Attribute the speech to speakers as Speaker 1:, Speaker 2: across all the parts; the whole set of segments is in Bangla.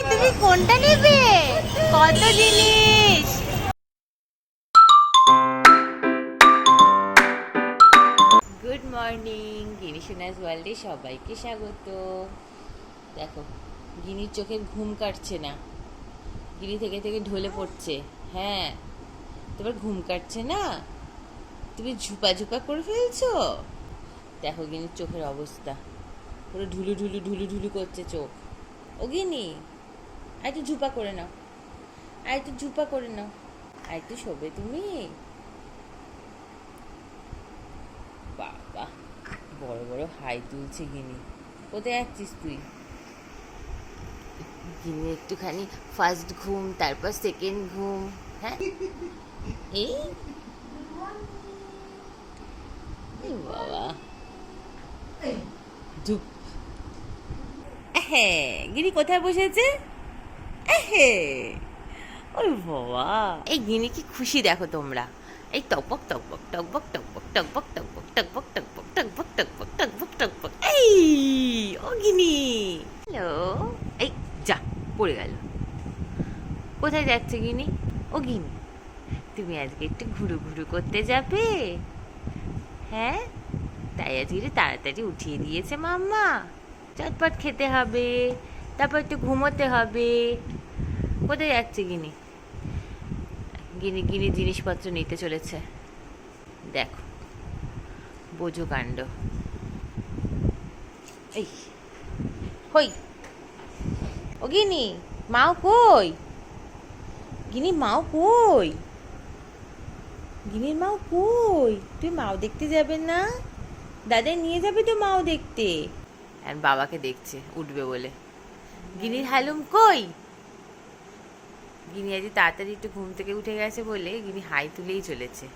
Speaker 1: তুমি কোনটা নেবে? কত জিনিস? গুড মর্নিং গিনি সোনাস ওয়ার্ল্ডে সবাইকে স্বাগত। দেখো, গিনির চোখে ঘুম কাটছে না। গিনি থেকে থেকে ঢলে পড়ছে হ্যাঁ। তোমার ঘুম কাটছে না? তুমি ঝুপা ঝুপা করে ফেলছো? দেখো গিনির চোখের অবস্থা। পুরো ঢুলু ঢুলু ঢুলু ঢুলু করছে চোখ। ও গিনি আর একটু ঝুপা করে নাও। আর একটু ঝুপা করে নাও। আর একটু শোবে তুমি। বাবা, বড় বড় হাই তুলছে গিনি কোথায় যাচ্ছিস তুই? গিনি একটুখানি ফার্স্ট ঘুম, তারপর সেকেন্ড ঘুম হ্যাঁ? এই বাবা। ধুপ হ্যাঁ গিনি কোথায় বসেছে হ্যাঁ ওই বাবা এই গিনি কি খুশি দেখো তোমরা এই টকবক টকবক টকবক টকবক টকবক টকবক টকবক টকবক টকবক টকবক টকবক টকবক এই ও গিনি হ্যালো এই যা পড়ে গেল কোথায় যাচ্ছে গিনি ও গিনি তুমি আজকে একটু ঘুরু ঘুরু করতে যাবে হ্যাঁ তাই আজকে তাড়াতাড়ি উঠিয়ে দিয়েছে মাম্মা। চটপট খেতে হবে, তারপর একটু ঘুমোতে হবে। কোথায় যাচ্ছে গিনি? গিনি গিনি জিনিসপত্র নিতে চলেছে। দেখো, বোঝো কাণ্ড। এই, হই। ও গিনি, মাও কই? গিনি, মাও কই? গিনির মাও কই? তুই মাও দেখতে যাবে না? দাদা নিয়ে যাবে তো মাও দেখতে। আর বাবাকে দেখছে, উঠবে বলে। গিনির হালুম কই? গিনি আজ তাড়াতাড়ি একটু ঘুম থেকে উঠে গেছে বলে গিনি হাই তুলেই চলেছে।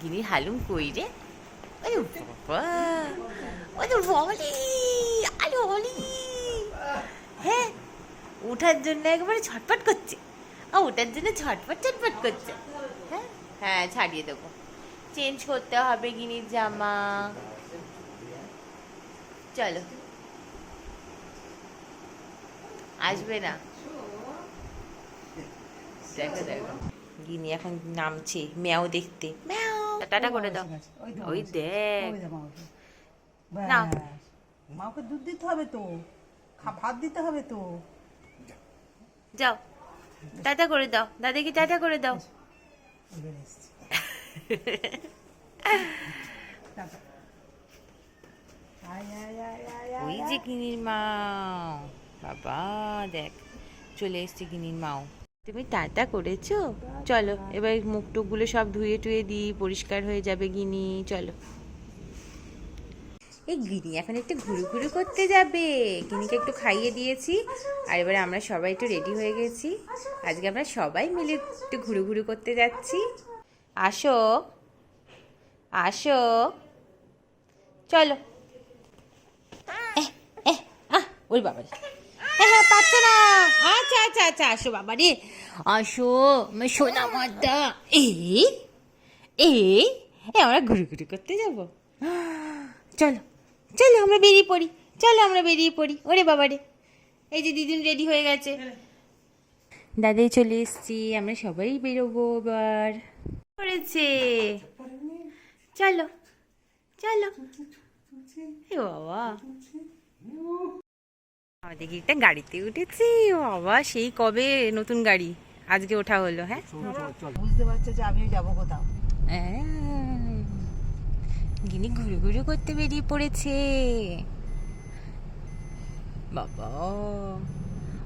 Speaker 1: গিনির হালুম কই রে? আরে বাবা ও তো বলি, আরে বলি। হ্যাঁ ওঠার জন্য একবারে ছটপট করছে। ওটার জন্য ছটপট ছটপট করছে। হ্যাঁ হ্যাঁ ছাড়িয়ে দেবো। চেঞ্জ করতে হবে গিনির জামা। চলো। আসবে না। দেখো দেখো। গিনি এখন নামছে ম্যাও দেখতে। ম্যাও। টাটা করে দাও। ওই দেখ।
Speaker 2: ওই যে মাকে। দুধ দিতে হবে তো। ভাত দিতে হবে তো।
Speaker 1: যাও। টাটা করে দাও। দাদাকে টাটা করে দাও। ওই যে গিনির মাও। বাবা, দেখ, চলে এসছে গিনির মাও। তুমি টাটা করেছ? চলো, এবার মুখ টুকগুলো সব ধুয়ে টুয়ে দিই, পরিষ্কার হয়ে যাবে গিনি, চলো। এই গিনি এখন একটু ঘুরু ঘুরু করতে যাবে। গিনিকে একটু খাইয়ে দিয়েছি। আর এবারে আমরা সবাই একটু রেডি হয়ে গেছি। আজকে আমরা সবাই মিলে একটু ঘুরু ঘুরু করতে যাচ্ছি। আসো আসো। চলো। ওরে বাবা হ্যাঁ হ্যাঁ পারছ না। আচ্ছা আচ্ছা আচ্ছা আসো বাবা রে। আসো আমার সোনা মাদা এ এ এ, আমরা ঘুরে ঘুরে করতে যাব। চলো চলো, আমরা বেরিয়ে পড়ি। চলো, আমরা বেরিয়ে পড়ি। ওরে বাবা রে। এই যে দিদিন রেডি হয়ে গেছে। দাদাই চলে এসছি, আমরা সবাই বেরোবো এবার। করেছে? চলো চলো। এ বাবা। আমাদের কি একটা গাড়িতে উঠেছি। ও বাবা সেই কবে নতুন গাড়ি? আজকে ওঠা হলো হ্যাঁ?
Speaker 2: বুঝতে পারছ যে আমিও যাব কোথাও।
Speaker 1: আহ, গিনি ঘুরে ঘুরে করতে বেরিয়ে পড়েছে। বাবা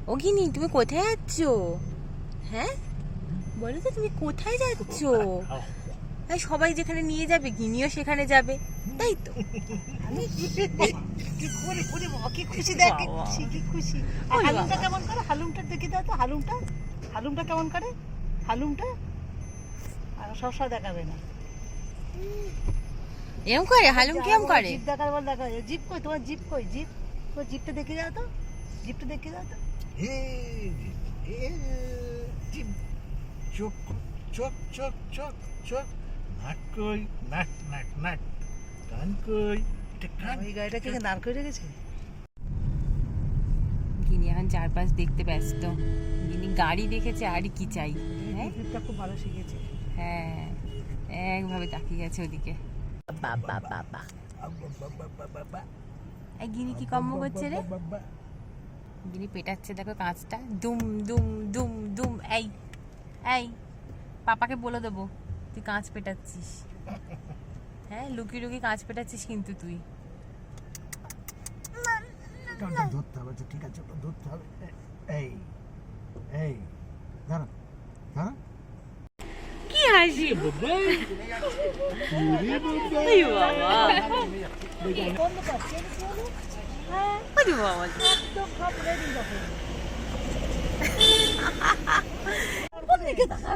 Speaker 1: ও গিনি তুমি কোথায় যাচ্ছ হ্যাঁ? বলো তো তুমি কোথায় যাচ্ছ? তাই সবাই যেখানে নিয়ে যাবে গিনিও সেখানে যাবে। তাই তো?
Speaker 2: কি খুশি দেখ কি খুশি কি খুশি। আর হালুমটা কেমন করে? হালুমটা দেখি দাও তো হালুমটা। হালুমটা কেমন করে? হালুমটা? আর সবসময় দেখাবে না।
Speaker 1: এরম করে? হালুম করে?
Speaker 2: জিপ দেখার বল দেখা জিপ কই? তোমার জিপ কই? জিপ? জিপটা দেখে যাও তো। জিপটা দেখে যাও তো।
Speaker 3: চোখ চোখ চোখ চোখ চোখ। নাক কই নাক নাক নাক। কান কই
Speaker 2: ওই গাড়িটা কি দাঁড় করে রেখেছে?
Speaker 1: গিনি এখন চারপাশ দেখতে ব্যস্ত। গিনি গাড়ি দেখেছে আর কি চাই হ্যাঁ?
Speaker 2: খুব ভালো শিখেছে।
Speaker 1: হ্যাঁ একভাবে তাকিয়ে গেছে ওদিকে। বাবা বাবা এই গিনি কি কম্ম করছে রে? গিনি পেটাচ্ছে দেখো কাঁচটা। দুম দুম দুম দুম এই। এই পাপাকে বলে দেবো তুই কাঁচ পেটাচ্ছিস। হ্যাঁ লুকি লুকি কাঁচ পেটাচ্ছিস কিন্তু তুই।
Speaker 3: ধরতে হবে ঠিক আছে ধরতে হবে। এই এই দাঁড়া দাঁড়া।
Speaker 1: কি হাসি? বাবা। আরে বাবা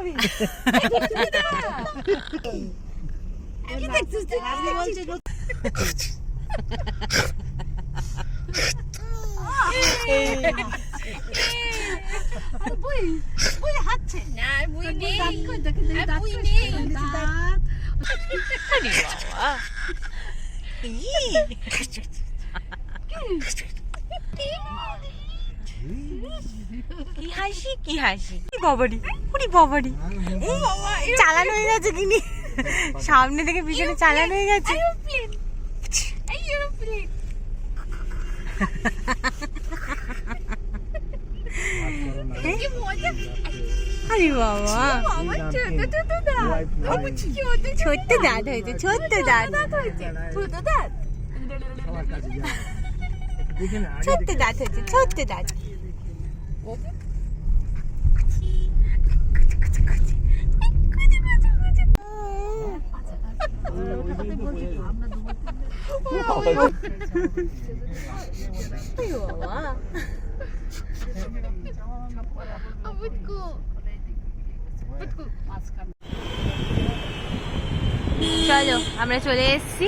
Speaker 1: কি হাসি কি হাসি? কি বাবারি, উনি বাবারি। চালানো হয়ে গেছে কিনি সামনে থেকে পিছনে চালানো হয়ে গেছে। আরে বাবা। ছোট্ট দাঁত হয়েছে, ছোট্ট দাঁত।
Speaker 3: না আগে
Speaker 1: ছোট্ট দাঁত হয়েছে, ছোট্ট দাঁত। চলো আমরা চলে এসেছি।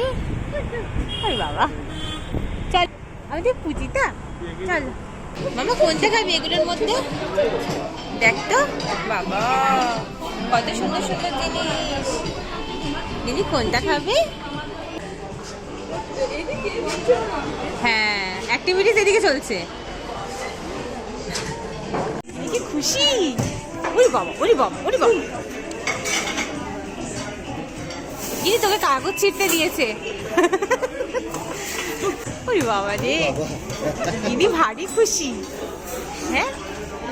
Speaker 1: বাবা। চল আমাদের পুচিটা চলো। মামা কোনটা খাবি এগুলোর মধ্যে? দেখ তো। বাবা, কত সুন্দর সুন্দর জিনিস। দিদি, কোনটা খাবে? হ্যাঁ অ্যাক্টিভিটিস এদিকে চলছে। কি খুশি? ওরে বাবা ওরে বাবা ওরে বাবা। দিদি, তোকে কাগজ ছিটতে দিয়েছে। ওরে বাবা রে। দিদি ভারী খুশি। হ্যাঁ?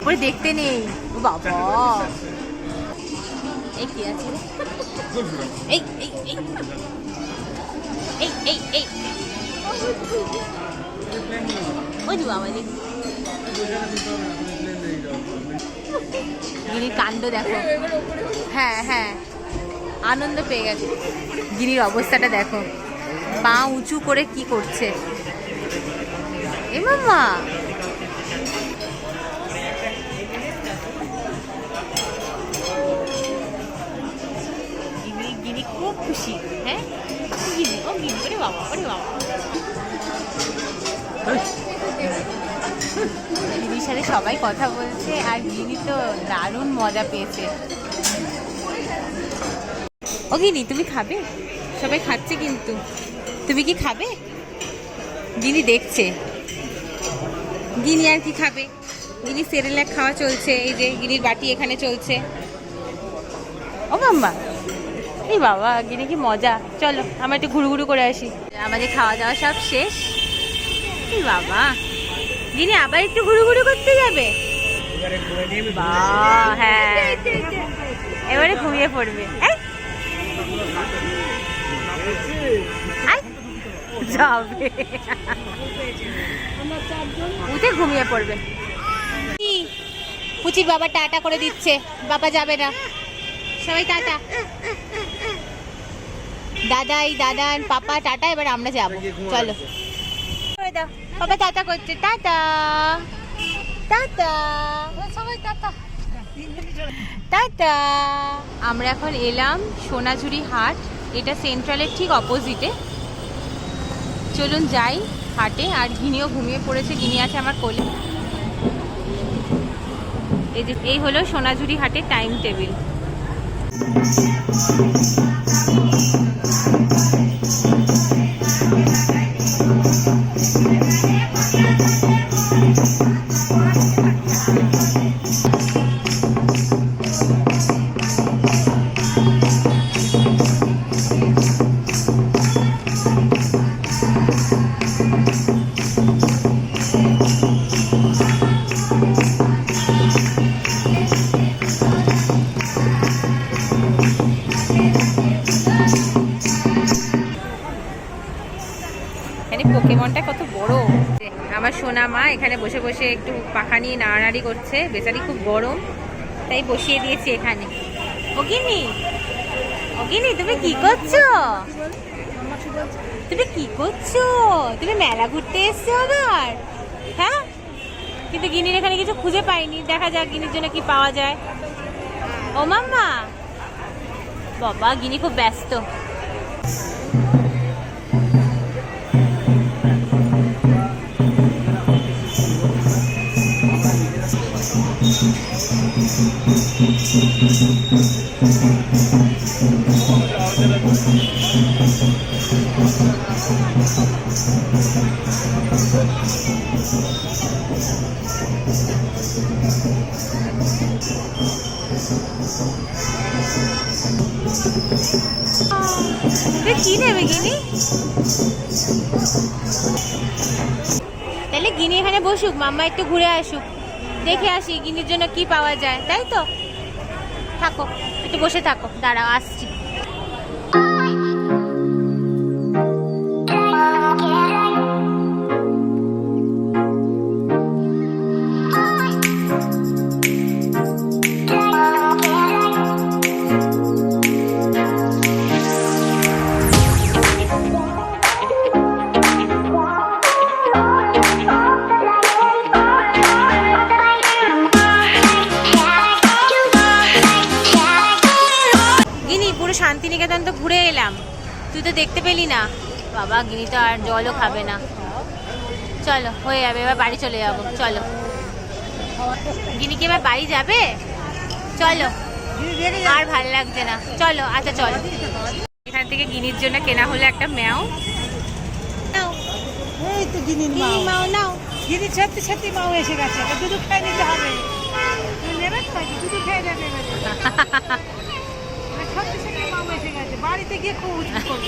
Speaker 1: ওরে দেখতে নেই। ও বাবা। এই কি আছে? এই এই এই। বাবা রে। কাণ্ড দেখো। হ্যাঁ হ্যাঁ। আনন্দ পেয়ে গেছে। গিনির অবস্থাটা দেখো। পা উঁচু করে কি করছে? এ মামা গিনি গিনি খুব খুশি হ্যাঁ গিনি ও গিনি ওরে বাবা ওরে বাবা গিনির সাথে সবাই কথা বলছে আর গিনি তো দারুণ মজা পেয়েছে ও গিনি তুমি খাবে? সবাই খাচ্ছে কিন্তু। তুমি কি খাবে? গিনি দেখছে। গিনি আর কি খাবে? গিনি সেরেলাক খাওয়া চলছে, এই যে গিনির বাটি এখানে চলছে। ও মাম্মা, এই বাবা, গিনি কি মজা। চলো, আমরা একটু ঘুরু ঘুরু করে আসি। আমাদের খাওয়া দাওয়া সব শেষ। এই বাবা, গিনি আবার একটু ঘুরু ঘুরু করতে যাবে? হ্যাঁ। এবারে ঘুমিয়ে পড়বে। যাবে। উঠে ঘুমিয়ে পড়বে? পুচির বাবা টাটা করে দিচ্ছে বাবা যাবে না। সবাই টাটা। দাদাই দাদান পাপা টাটা এবার আমরা যাব। চলো। বাবা টাটা করছে টাটা। টাটা। সবাই টাটা। টাটা। আমরা এখন এলাম সোনাঝুরি হাট এটা সেন্ট্রালের ঠিক অপোজিটে চলুন যাই। হাটে আর ঘিনিও ঘুমিয়ে পড়েছে, ঘিনি আছে আমার কোলে। এই যে, এই হলো সোনাঝুরি হাটের টাইম টেবিল এখানে বসে বসে একটু পাখা নিয়ে নাড়ানাড়ি করছে। বেচারি খুব গরম, তাই বসিয়ে দিয়েছি এখানে। ওগিনি ওগিনি তুমি কি করছ? তুমি কি করছ? তুমি মেলা ঘুরতে এসছো আবার? হ্যাঁ? কিন্তু গিনির এখানে কিছু খুঁজে পাইনি। দেখা যাক গিনির জন্য কি পাওয়া যায়। ও মাম্মা, বাবা, গিনি খুব ব্যস্ত। কি নেবে গিনি? তাহলে গিনি এখানে বসুক, মাম্মা একটু ঘুরে আসুক। দেখে আসি গিনির জন্য কি পাওয়া যায়, তাই তো? থাকো একটু বসে থাকো। দাঁড়াও আসছি। তো আর জলও খাবে না। চলো হয়ে যাবে এবার বাড়ি চলে যাব। চলো। গিনি কি এবার বাড়ি যাবে? চলো। আর ভালো লাগছে না। চলো আচ্ছা চলো। এখান থেকে গিনির জন্য কেনা হলো একটা ম্যাও। নাও।
Speaker 2: এই তো গিনির মাও।
Speaker 1: মাও নাও।
Speaker 2: গিনি মাও এসে গেছে। এবার দুধু খেয়ে নিতে হবে। তুমি নাকি? দুধু খেয়ে যাবে এবারে। এবার সত্যি সত্যি এসে গেছে বাড়িতে গিয়ে খুব উৎসব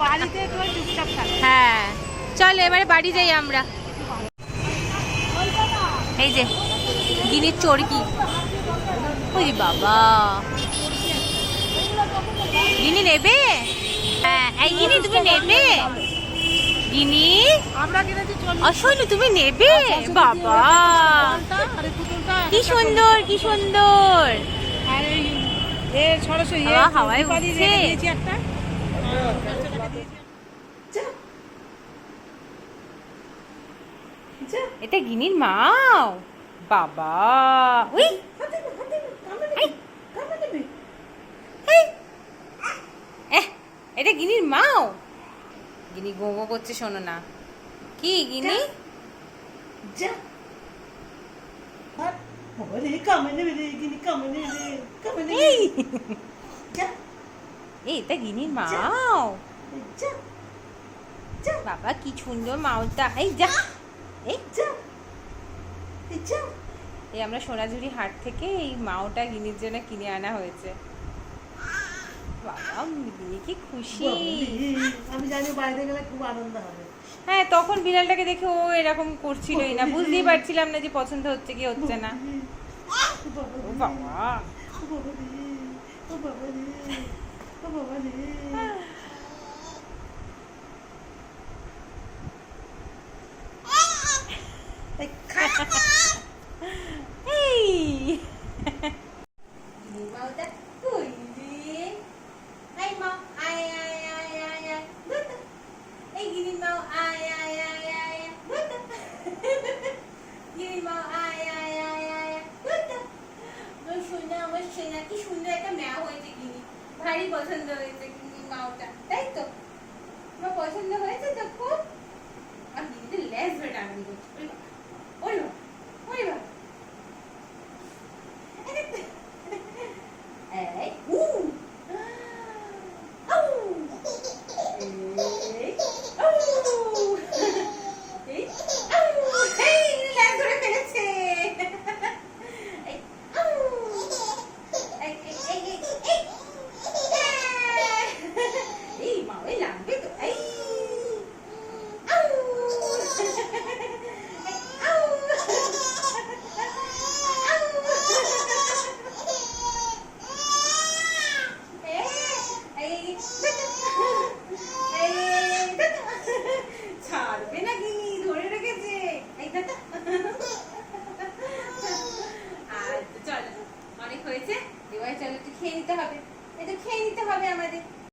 Speaker 2: বাড়িতে তো চুপচাপ থাকবে
Speaker 1: হ্যাঁ চলো এবারে বাড়ি যাই আমরা এই যে গিনির চড়কি ওই বাবা গিনি নেবে হ্যাঁ এই গিনি তুমি নেবে গিনি অশৈল তুমি নেবে বাবা কি সুন্দর কি সুন্দর
Speaker 2: এ সরস্বতী
Speaker 1: হাওয়ায় উঠছে।
Speaker 2: একটা।
Speaker 1: এটা গিনির মাও। বাবা। উই। এটা গিনির মাও। গিনি গো গো করছে শোনো না। কি গিনি?
Speaker 2: যা আর ওরে কামে নেবে রে গিনি কামে নেবে রে কামে নেবে
Speaker 1: এই
Speaker 2: যা
Speaker 1: এই, এটা গিনির মাও বাবা কি সুন্দর এই যা এই
Speaker 2: যা এই
Speaker 1: আমরা সোনাঝুরি হাট থেকে এই মাওটা গিনির জন্য কিনে আনা হয়েছে বাবা কি খুশি
Speaker 2: আমি জানি বাইরে গেলে খুব আনন্দ হবে
Speaker 1: হ্যাঁ তখন বিড়ালটাকে দেখে ও এরকম করছিলই না বুঝতেই পারছিলাম না যে পছন্দ হচ্ছে কি হচ্ছে না คุณบอกวะาเขาบอกว่าดีเขาบอกว่าดีเขาบอกว่าดีไปค่ะ